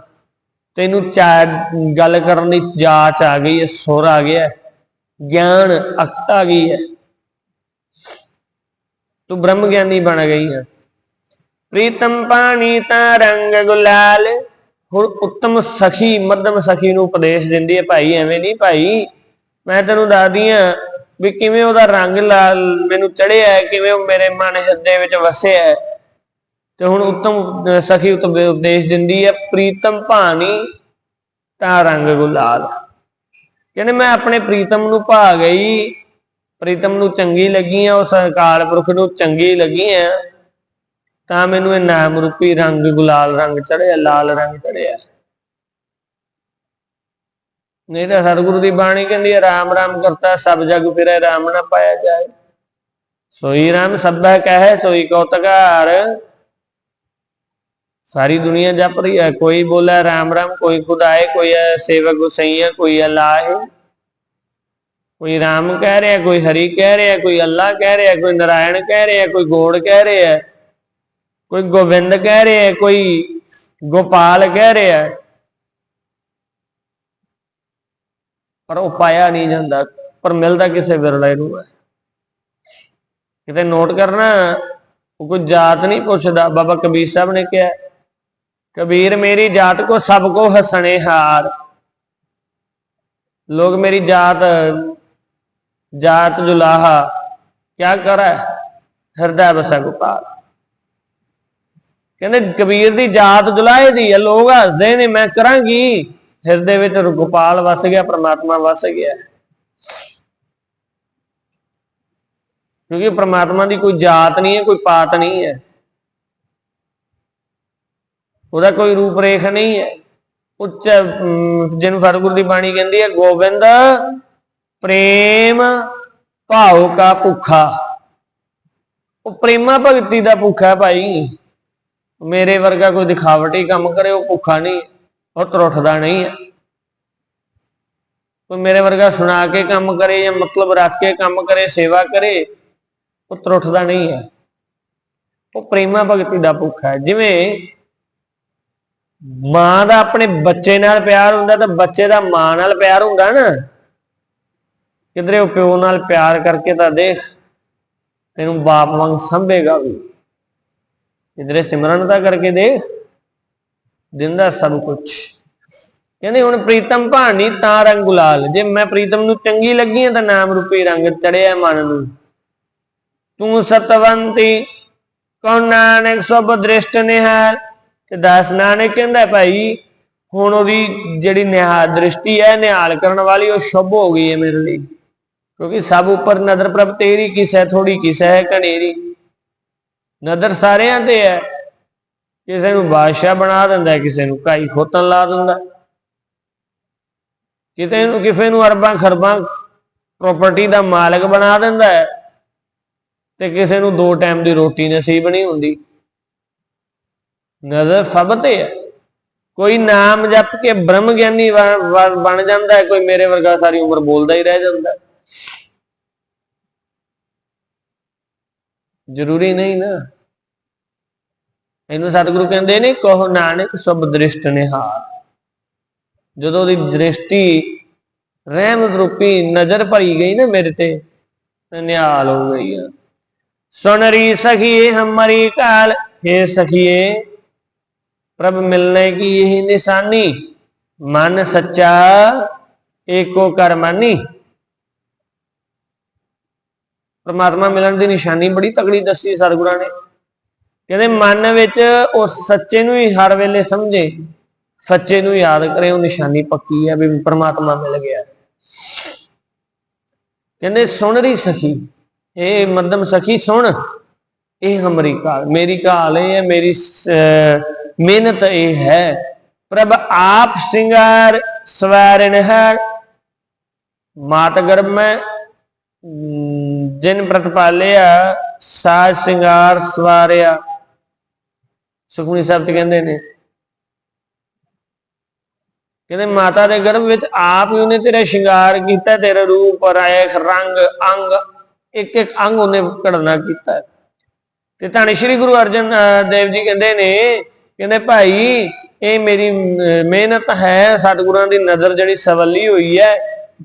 ਤੈਨੂੰ ਚਾ, ਗੱਲ ਕਰਨ ਦੀ ਜਾਚ ਆ ਗਈ ਹੈ, ਸੁਰ ਆ ਗਿਆ ਹੈ, ਗਿਆਨ ਅਕਤ ਆ ਗਈ ਹੈ। ਤੂੰ ਬ੍ਰਹਮ ਗਿਆਨੀ ਬਣ ਗਈ ਹੈ। ਪ੍ਰੀਤਮ ਪਾਣੀ ਤਾਂ ਰੰਗ ਗੁਲਾਲ। ਹੁਣ ਉੱਤਮ ਸਖੀ ਮੱਧਮ ਸਖੀ ਨੂੰ ਉਪਦੇਸ਼ ਦਿੰਦੀ ਹੈ ਭਾਈ ਐਵੇਂ ਨਹੀਂ ਭਾਈ। ਮੈਂ ਤੈਨੂੰ ਦੱਸਦੀ ਆ ਵੀ ਕਿਵੇਂ ਉਹਦਾ ਰੰਗ ਲਾਲ ਮੈਨੂੰ ਚੜਿਆ ਹੈ ਕਿਵੇਂ ਉਹ ਮੇਰੇ ਮਨ ਹਿਰਦੇ ਵਿੱਚ ਵਸਿਆ ਹੈ। ਤੇ ਹੁਣ ਉੱਤਮ ਸਖੀ ਉਤ ਉਪਦੇਸ਼ ਦਿੰਦੀ ਹੈ ਪ੍ਰੀਤਮ ਭਾਣੀ ਤਾਂ ਰੰਗ ਗੁਲਾਲ। ਕਹਿੰਦੇ ਮੈਂ ਆਪਣੇ ਪ੍ਰੀਤਮ ਨੂੰ ਭਾ ਗਈ ਪ੍ਰੀਤਮ ਨੂੰ ਚੰਗੀ ਲੱਗੀ ਆ ਉਸ ਅਕਾਲ ਪੁਰਖ ਨੂੰ ਚੰਗੀ ਲੱਗੀ ਆ। ਤਾਂ ਮੈਨੂੰ ਇਹ ਨਾਮ ਰੂਪੀ ਰੰਗ, ਗੁਲਾਲ ਰੰਗ ਚੜਿਆ ਲਾਲ ਰੰਗ ਚੜਿਆ ਨਹੀਂ ਤਾਂ ਸਤਿਗੁਰੂ ਦੀ ਬਾਣੀ ਕਹਿੰਦੀ ਹੈ ਰਾਮ ਰਾਮ ਕਰਤਾ, ਸਭ ਜਗ ਫਿਰੇ, ਰਾਮ ਨਾ ਪਾਇਆ ਜਾਏ। ਸੋਈ ਰਾਮ ਸਭਾ ਕਹੈ, ਸੋਈ ਕਉਤਕਾਰ ਸਾਰੀ ਦੁਨੀਆ ਜਪ ਰਹੀ ਹੈ। ਕੋਈ ਬੋਲਾ ਰਾਮ ਰਾਮ, ਕੋਈ ਖੁਦਾਏ, ਕੋਈ ਹੈ ਸੇਵਕ ਗੁਸਈਆ, ਕੋਈ ਅੱਲਾਹ ਹੈ। ਕੋਈ ਰਾਮ ਕਹਿ ਰਿਹਾ, ਕੋਈ ਹਰੀ ਕਹਿ ਰਿਹਾ, ਕੋਈ ਅੱਲਾਹ ਕਹਿ ਰਿਹਾ, ਕੋਈ ਨਾਰਾਇਣ ਕਹਿ ਰਿਹਾ, ਕੋਈ ਗੋੜ ਕਹਿ ਰਿਹਾ, ਕੋਈ ਗੋਬਿੰਦ ਕਹਿ ਰਿਹਾ, ਕੋਈ ਗੋਪਾਲ ਕਹਿ ਰਿਹਾ। ਪਰ ਉਹ ਪਾਇਆ ਨਹੀਂ ਜਾਂਦਾ, ਪਰ ਮਿਲਦਾ ਕਿਸੇ ਵਿਰਲੇ ਨੂੰ ਹੈ। ਕਿਤੇ ਨੋਟ ਕਰਨਾ, ਉਹ ਕੋਈ ਜਾਤ ਨਹੀਂ ਪੁੱਛਦਾ। ਬਾਬਾ ਕਬੀਰ ਸਾਹਿਬ ਨੇ ਕਿਹਾ ਕਬੀਰ ਮੇਰੀ ਜਾਤ ਕੋ ਸਭ ਕੋ ਹਸਣੇ ਹਾਰ। ਲੋਗ ਮੇਰੀ ਜਾਤ ਜਾਤ ਜੁਲਾਹਾ, ਕਿਆ ਕਰੈ? ਹਿਰਦੈ ਬਸੈ ਗੋਪਾਲ। ਕਹਿੰਦੇ ਕਬੀਰ ਦੀ ਜਾਤ ਜੁਲਾਹੇ ਦੀ ਆ ਲੋਗ ਹੱਸਦੇ ਨੇ, ਮੈਂ ਕਰਾਂਗੀ। ਹਿਰਦੇ ਵਿੱਚ ਗੋਪਾਲ ਵਸ ਗਿਆ, ਪ੍ਰਮਾਤਮਾ ਵਸ ਗਿਆ। ਕਿਉਂਕਿ ਪ੍ਰਮਾਤਮਾ ਦੀ ਕੋਈ ਜਾਤ ਨਹੀਂ ਹੈ ਕੋਈ ਪਾਤ ਨਹੀਂ ਹੈ ਉਹਦਾ ਕੋਈ ਰੂਪ ਰੇਖ ਨਹੀਂ ਹੈ। ਉੱਚ ਜਿਹਨੂੰ ਸਤਿਗੁਰੂ ਦੀ ਬਾਣੀ ਕਹਿੰਦੀ ਹੈ, ਗੋਬਿੰਦ, ਪ੍ਰੇਮ ਭਾਉ ਕਾ ਭੁੱਖਾ। ਉਹ ਪ੍ਰੇਮਾ ਭਗਤੀ ਦਾ ਭੁੱਖਾ ਭਾਈ। ਮੇਰੇ ਵਰਗਾ ਕੋਈ ਦਿਖਾਵਟੀ ਕੰਮ ਕਰੇ, ਉਹ ਭੁੱਖਾ ਨਹੀਂ, ਉਹ ਤਰੁੱਠਦਾ ਨਹੀਂ ਹੈ। ਕੋਈ ਮੇਰੇ ਵਰਗਾ ਸੁਣਾ ਕੇ ਕੰਮ ਕਰੇ ਜਾਂ ਮਤਲਬ ਰੱਖ ਕੇ ਕੰਮ ਕਰੇ, ਸੇਵਾ ਕਰੇ, ਉਹ ਤਰੁੱਠਦਾ ਨਹੀਂ ਹੈ। ਉਹ ਪ੍ਰੇਮਾ ਭਗਤੀ ਦਾ ਭੁੱਖਾ ਹੈ। ਜਿਵੇਂ ਮਾਂ ਦਾ ਆਪਣੇ ਬੱਚੇ ਨਾਲ ਪਿਆਰ ਹੁੰਦਾ ਤਾਂ ਬੱਚੇ ਦਾ ਮਾਂ ਨਾਲ ਪਿਆਰ ਹੁੰਦਾ ਨਾ। ਕਿਧਰੇ ਉਹ ਪਿਓ ਨਾਲ ਪਿਆਰ ਕਰਕੇ ਤਾਂ ਦੇਖ, ਤੈਨੂੰ ਬਾਪ ਵਾਂਗ ਸੰਭੇਗਾ ਵੀ। ਕਿਧਰੇ ਸਿਮਰਨ ਤਾਂ ਕਰਕੇ ਦੇਖ ਦਿੰਦਾ ਸਭ ਕੁਝ ਕਹਿੰਦੇ ਹੁਣ ਪ੍ਰੀਤਮ ਭਾਣੀ ਤਾਂ ਰੰਗ ਗੁਲਾਲ। ਜੇ ਮੈਂ ਪ੍ਰੀਤਮ ਨੂੰ ਚੰਗੀ ਲੱਗੀ ਹਾਂ ਤਾਂ ਨਾਮ ਰੂਪੀ ਰੰਗ ਚੜਿਆ ਮਨ ਨੂੰ। ਤੂੰ ਸਤਵੰਤੀ ਕੌਣ ਨਾਨਕ ਸਭ ਦ੍ਰਿਸ਼ਟ ਨਿਹਾਲ। ਤੇ ਦਾਸ ਨਾਨਕ ਕਹਿੰਦਾ ਭਾਈ, ਹੁਣ ਉਹਦੀ ਜਿਹੜੀ ਨਿਹਾਲ ਦ੍ਰਿਸ਼ਟੀ ਹੈ, ਨਿਹਾਲ ਕਰਨ ਵਾਲੀ, ਉਹ ਸ਼ੁਭ ਹੋ ਗਈ ਹੈ ਮੇਰੇ ਲਈ। ਕਿਉਂਕਿ ਸਭ ਉੱਪਰ ਨਦਰ ਪ੍ਰਭ ਤੇਰੀ ਕਿਸੈ ਥੋੜੀ ਕਿਸੈ ਹੈ ਕਨੇਰੀ ਨਦਰ ਸਾਰਿਆਂ ਤੇ ਹੈ। ਕਿਸੇ ਨੂੰ ਬਾਦਸ਼ਾਹ ਬਣਾ ਦਿੰਦਾ, ਕਿਸੇ ਨੂੰ ਕਾਈ ਖੋਤਨ ਲਾ ਦਿੰਦਾ। ਕਿਤੇ ਨੂੰ, ਕਿਸੇ ਨੂੰ ਅਰਬਾਂ ਖਰਬਾਂ ਪ੍ਰਾਪਰਟੀ ਦਾ ਮਾਲਕ ਬਣਾ ਦਿੰਦਾ ਹੈ। ਤੇ ਕਿਸੇ ਨੂੰ ਦੋ ਟਾਈਮ ਦੀ ਰੋਟੀ ਨਸੀਬ ਨਹੀਂ ਹੁੰਦੀ। ਨਜ਼ਰ ਸਭ ਤੇ ਹੈ। ਕੋਈ ਨਾਮ ਜਪ ਕੇ ਬ੍ਰਹਮ ਗਿਆਨੀ ਬਣ ਜਾਂਦਾ ਕੋਈ ਮੇਰੇ ਵਰਗਾ ਸਾਰੀ ਉਮਰ ਬੋਲਦਾ ਹੀ ਰਹਿ ਜਾਂਦਾ ਜ਼ਰੂਰੀ ਨਹੀਂ ਨਾ। ਇਹਨੂੰ ਸਤਿਗੁਰੂ ਕਹਿੰਦੇ ਨੇ, ਕਹੋ ਨਾਨਕ ਸਭ ਦ੍ਰਿਸ਼ਟ ਨਿਹਾਰ। ਜਦੋਂ ਦੀ ਦ੍ਰਿਸ਼ਟੀ ਰਹਿਮਤ ਰੂਪੀ ਨਜ਼ਰ ਭਰੀ ਗਈ ਨਾ ਮੇਰੇ ਤੇ ਨਿਹਾਲ ਹੋ ਗਈ ਆ। ਸੁਨਰੀ ਸਖੀਏ ਹਮਰੀ ਕਾਲ हे ਸਖੀਏ। ਪ੍ਰਭ ਮਿਲਨੇ ਕੀ ਇਹ ਨਿਸ਼ਾਨੀ? ਮਨ ਸੱਚਾ, ਏਕੋ ਕਰਮਾਨੀ। ਪਰਮਾਤਮਾ ਮਿਲਣ ਦੀ ਨਿਸ਼ਾਨੀ ਬੜੀ ਤਕੜੀ ਦੱਸੀ ਸਰਗੁਰਾਂ ਨੇ। ਕਹਿੰਦੇ, ਮਨ ਵਿੱਚ ਉਸ ਸੱਚੇ ਨੂੰ ਹੀ ਹਰ ਵੇਲੇ ਸਮਝੇ। ਸੱਚੇ ਨੂੰ ਯਾਦ ਕਰੇ, ਉਹ ਨਿਸ਼ਾਨੀ ਪੱਕੀ ਹੈ ਵੀ ਪਰਮਾਤਮਾ ਮਿਲ ਗਿਆ। ਕਹਿੰਦੇ, ਸੁਣ ਰਹੀ ਸਖੀ ਇਹ ਮੱਧਮ ਸਖੀ, ਸੁਣ। ਇਹ ਹਮਰੀ ਕਾਲ, ਮੇਰੀ ਕਾਲ ਇਹ ਹੈ, ਮੇਰੀ ਮਿਹਨਤ ਇਹ ਹੈ। ਪ੍ਰਭ ਆਪ ਸਿੰਗਾਰ ਸਵਾਰਨ ਹੈ। ਮਾਤ ਗਰਭ ਮੈਂ, ਜਿਨ ਪ੍ਰਤਪਾਲਿਆ ਸਾਜ ਸਿੰਗਾਰ ਸਵਾਰਿਆ। ਸੁਖਮਨੀ ਸਾਹਿਬ ਤੇ ਕਹਿੰਦੇ ਨੇ, ਕਹਿੰਦੇ ਮਾਤਾ ਦੇ ਗਰਭ ਵਿੱਚ ਆਪ ਹੀ ਉਹਨੇ ਤੇਰਾ ਸ਼ਿੰਗਾਰ ਕੀਤਾ, ਤੇਰਾ ਰੂਪ, ਰੇਖ, ਰੰਗ, ਅੰਗ ਇੱਕ ਇੱਕ ਅੰਗ ਉਹਨੇ ਘੜਨਾ ਕੀਤਾ। ਤੇ ਧੰਨ ਸ਼੍ਰੀ ਗੁਰੂ ਅਰਜਨ ਦੇਵ ਜੀ ਕਹਿੰਦੇ ਨੇ ਕਹਿੰਦੇ ਭਾਈ, ਇਹ ਮੇਰੀ ਮਿਹਨਤ ਹੈ, ਸਤਿਗੁਰਾਂ ਦੀ ਨਜ਼ਰ ਜਿਹੜੀ ਸਵੱਲੀ ਹੋਈ ਹੈ,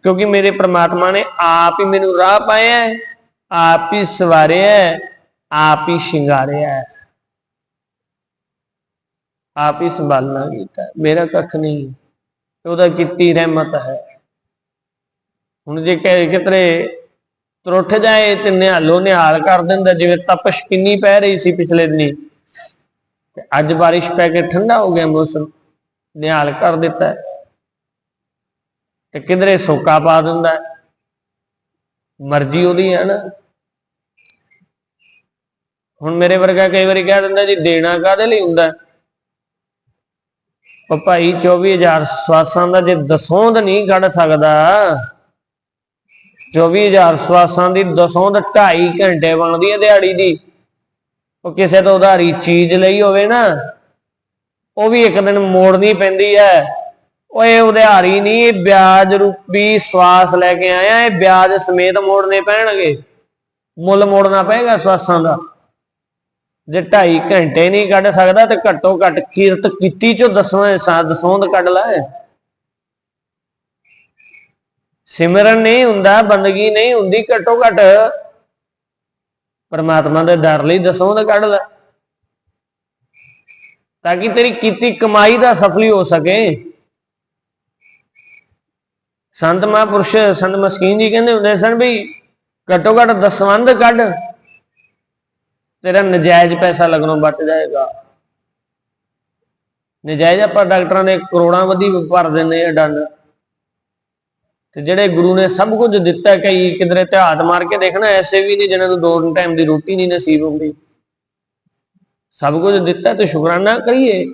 ਕਿਉਂਕਿ ਮੇਰੇ ਪ੍ਰਮਾਤਮਾ ਨੇ ਆਪ ਹੀ ਮੈਨੂੰ ਰਾਹ ਪਾਇਆ ਹੈ, ਆਪ ਹੀ ਸਵਾਰਿਆ ਹੈ, ਆਪ ਹੀ ਸ਼ਿੰਗਾਰਿਆ ਹੈ। ਆਪ ਹੀ ਸੰਭਾਲਣਾ ਕੀਤਾ ਮੇਰਾ ਕੱਖ ਨਹੀਂ ਉਹਦਾ ਕੀਤੀ ਰਹਿਮਤ ਹੈ। ਹੁਣ ਜੇ ਕਿਤਰੇ ਕਿਧਰੇ ਤਰੁੱਠ ਜਾਏ ਤੇ ਨਿਹਾਲੋ, ਨਿਹਾਲ ਕਰ ਦਿੰਦਾ, ਜਿਵੇਂ ਤਪਸ਼ ਕਿੰਨੀ ਪੈ ਰਹੀ ਸੀ ਪਿਛਲੇ ਦਿਨੀ। ਤੇ ਅੱਜ ਬਾਰਿਸ਼ ਪੈ ਕੇ ਠੰਡਾ ਹੋ ਗਿਆ ਮੌਸਮ, ਨਿਹਾਲ ਕਰ ਦਿੱਤਾ ਤੇ ਕਿਧਰੇ ਸੋਕਾ ਪਾ ਦਿੰਦਾ ਮਰਜ਼ੀ ਉਹਦੀ ਹੈ ਨਾ। ਹੁਣ ਮੇਰੇ ਵਰਗਾ ਕਈ ਵਾਰੀ ਕਹਿ ਦਿੰਦਾ ਜੀ, ਦੇਣਾ ਕਾਦੇ ਲਈ ਹੁੰਦਾ ਹੈ? ਉਹ ਭਾਈ 24000 ਸਵਾਸਾਂ ਦਾ ਜੇ ਦਸੋਂਦ ਨਹੀਂ ਕੱਢ ਸਕਦਾ 24000 ਸਵਾਸਾਂ ਦੀ ਦਸੋਂਦ 2.5 ਘੰਟੇ ਬਣਦੀ ਹੈ ਦਿਹਾੜੀ ਦੀ। ਉਹ ਕਿਸੇ ਤੋਂ ਉਧਾਰੀ ਚੀਜ਼ ਲਈ ਹੋਵੇ ਨਾ, ਉਹ ਵੀ ਇੱਕ ਦਿਨ ਮੋੜਨੀ ਪੈਂਦੀ ਹੈ। ਓਏ ਉਧਾਰੀ ਨਹੀਂ, ਇਹ ਵਿਆਜ ਰੂਪੀ ਸਵਾਸ ਲੈ ਕੇ ਆਇਆ, ਇਹ ਵਿਆਜ ਸਮੇਤ ਮੋੜਨੇ ਪੈਣਗੇ। ਮੁੱਲ ਮੋੜਨਾ ਪਏਗਾ ਸਵਾਸਾਂ ਦਾ। ਜੇ 2.5 ਘੰਟੇ ਨਹੀਂ ਕੱਢ ਸਕਦਾ, ਤੇ ਘੱਟੋ ਘੱਟ ਕੀਰਤ ਕੀਤੀ ਚੋਂ ਦਸਵੇਂ ਸਾਧ ਦਸੋਂਦ ਕੱਢ ਲੈ। ਸਿਮਰਨ ਨਹੀਂ ਹੁੰਦਾ, ਬੰਦਗੀ ਨਹੀਂ ਹੁੰਦੀ, ਘੱਟੋ ਘੱਟ ਪਰਮਾਤਮਾ ਦੇ ਦਰ ਲਈ ਦਸੋਂਦ ਕੱਢ ਲੈ। ਤਾਂ ਕਿ ਤੇਰੀ ਕੀਤੀ ਕਮਾਈ ਦਾ ਸਫਲੀ ਹੋ ਸਕੇ। ਸੰਤ ਮਹਾਂਪੁਰਸ਼, ਸੰਤ ਮਸਕੀਨ ਜੀ ਕਹਿੰਦੇ ਹੁੰਦੇ ਸਨ ਵੀ ਘੱਟੋ ਘੱਟ ਦਸਵੰਦ ਕੱਢ। ਤੇਰਾ ਨਜਾਇਜ਼ ਪੈਸਾ ਲੱਗਣੋਂ ਬਚ ਜਾਏਗਾ। ਨਜਾਇਜ਼ ਆਪਾਂ ਡਾਕਟਰਾਂ ਨੇ ਕਰੋੜਾਂ ਵਧੀ ਭਰ ਦਿੰਦੇ ਆ ਡੰਡ। ਤੇ ਜਿਹੜੇ ਗੁਰੂ ਨੇ ਸਭ ਕੁਝ ਦਿੱਤਾ ਕਈ ਕਿਧਰੇ ਤੇ ਹੱਥ ਮਾਰ ਕੇ ਦੇਖਣਾ, ਐਸੇ ਵੀ ਨਹੀਂ ਜਿਹਨਾਂ ਨੂੰ ਦੋ ਟਾਈਮ ਦੀ ਰੋਟੀ ਨਹੀਂ ਨਸੀਬ ਹੁੰਦੀ। ਸਭ ਕੁਝ ਦਿੱਤਾ ਤੇ ਸ਼ੁਕਰਾਨਾ ਕਰੀਏ।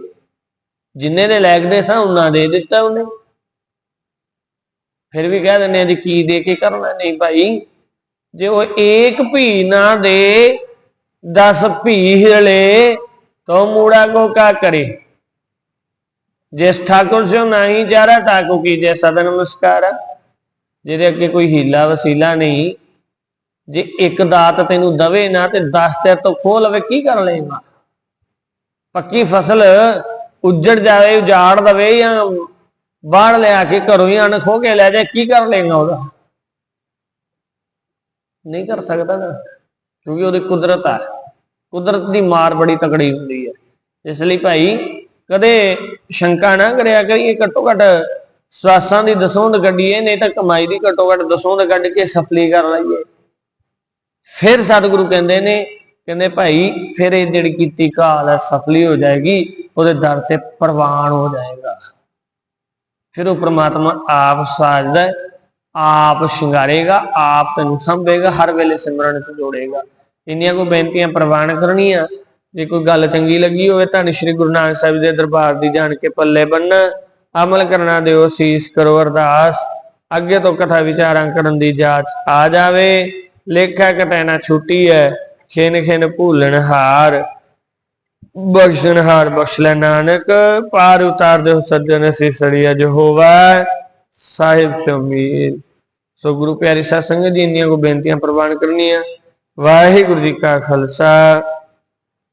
ਜਿੰਨੇ ਦੇ ਲਾਇਕ ਦੇ ਸਾਂ ਉਹਨਾਂ ਦੇ ਦਿੱਤਾ ਉਹਨੇ। ਫਿਰ ਵੀ ਕਹਿ ਦਿੰਦੇ ਆ ਜੀ, ਕੀ ਦੇ ਕੇ ਕਰਨਾ? ਨਹੀਂ ਭਾਈ, ਜੇ ਉਹ ਏਕ ਭੀ ਨਾ ਦੇ, ਦਸ ਭੀ ਹਿਲੇ ਤੋ ਮੂੜਾ ਕੋ ਕਾ ਕਰੇ? ਜਿਸ ਠਾਕੁਰ ਸਿਓ ਨਹੀਂ ਚਾਰਾ ਠਾਕੁਰ ਕੀ ਜੇ ਸਦਾ ਨਮਸਕਾਰ ਜਿਹਦੇ ਅੱਗੇ ਕੋਈ ਹੀਲਾ ਵਸੀਲਾ ਨਹੀਂ, ਜੇ ਇੱਕ ਦਾਤ ਤੈਨੂੰ ਦਵੇ ਨਾ ਤੇ 10 ਤੇ ਤੋਂ ਖੋਹ ਲਵੇ, ਕੀ ਕਰ ਲਏਗਾ ਪੱਕੀ ਫਸਲ ਉੱਜੜ ਜਾਵੇ, ਉਜਾੜ ਦਵੇ ਜਾਂ ਬਾੜ ਲਿਆ ਕੇ ਘਰੋਂ ਹੀ ਅਣ ਖੋ ਕੇ ਲੈ ਜਾਏ, ਕੀ ਕਰ ਲੇਗਾ ਉਹਦਾ? ਨਹੀਂ ਕਰ ਸਕਦਾ ਨਾ, ਕਿਉਂਕਿ ਉਹਦੀ ਕੁਦਰਤ ਆ। ਕੁਦਰਤ ਦੀ ਮਾਰ ਬੜੀ ਤਕੜੀ ਹੁੰਦੀ ਹੈ ਇਸ ਲਈ ਭਾਈ, ਕਦੇ ਸ਼ੰਕਾ ਨਾ ਕਰਿਆ ਕਰੀਏ ਘੱਟੋ ਘੱਟ ਸਵਾਸਾਂ ਦੀ ਦਸੋਂਦ ਕੱਢੀਏ, ਨਹੀਂ ਤਾਂ ਕਮਾਈ ਦੀ ਘੱਟੋ ਘੱਟ ਦਸੋਂਦ ਕੱਢ ਕੇ ਸਫਲੀ ਕਰ ਲਈਏ। ਫਿਰ ਸਤਿਗੁਰੂ ਕਹਿੰਦੇ ਨੇ, ਕਹਿੰਦੇ ਭਾਈ, ਫਿਰ ਇਹ ਜਿਹੜੀ ਕੀਤੀ ਕਾਲ ਹੈ, ਸਫਲੀ ਹੋ ਜਾਏਗੀ, ਉਹਦੇ ਦਰ ਤੇ ਪ੍ਰਵਾਨ ਹੋ ਜਾਏਗਾ। ਫਿਰ ਉਹ ਪ੍ਰਮਾਤਮਾ ਆਪ ਸਾਜਦਾ ਆਪ ਸ਼ਿੰਗਾਰੇਗਾ, ਆਪ ਤੈਨੂੰ ਸੰਭੇਗਾ, ਹਰ ਵੇਲੇ ਸਿਮਰਨ ਚ ਜੋੜੇਗਾ। ਇੰਨੀਆਂ ਕੋ ਬੇਨਤੀਆਂ ਪ੍ਰਵਾਨ ਕਰਨੀਆਂ, ਜੇ ਕੋਈ ਗੱਲ ਚੰਗੀ ਲੱਗੀ ਹੋਵੇ, ਤਾਂ ਸ੍ਰੀ ਗੁਰੂ ਨਾਨਕ ਸਾਹਿਬ ਦੇ ਦਰਬਾਰ ਦੀ ਜਾਣ ਕੇ ਪੱਲੇ ਬੰਨ ਅਮਲ ਕਰਨਾ ਦਿਓ, ਸੀਸ ਕਰੋ, ਅਰਦਾਸ। ਅੱਗੇ ਤੋਂ ਕਥਾ ਵਿਚਾਰਾਂ ਕਰਨ ਦੀ ਜਾਚ ਆ ਜਾਵੇ। ਲੇਖਾ ਕਟੈਨਾ ਛੁੱਟੀ ਹੈ ਖਿਨ ਖਿਨ ਭੂਲਣ ਹਾਰ। ਬਖਸ਼ਣ ਹਾਰ ਬਖਸ਼ ਲੈ ਨਾਨਕ, ਪਾਰ ਉਤਾਰ ਦਿਓ ਸੱਜਣ ਸਿਸੜੀਆ ਹੋਵਾ ਸਾਹਿਬ ਸ਼ਮੀਰ ਸੋ ਗੁਰੂ ਪਿਆਰੀ ਸਾਧ ਸੰਗਤ ਜੀ, ਇੰਨੀਆਂ ਕੋ ਬੇਨਤੀਆਂ ਪ੍ਰਵਾਨ ਕਰਨੀਆਂ। ਵਾਹਿਗੁਰੂ ਜੀ ਕਾ ਖਾਲਸਾ,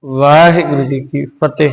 ਵਾਹਿਗੁਰੂ ਜੀ ਕੀ ਫਤਿਹ।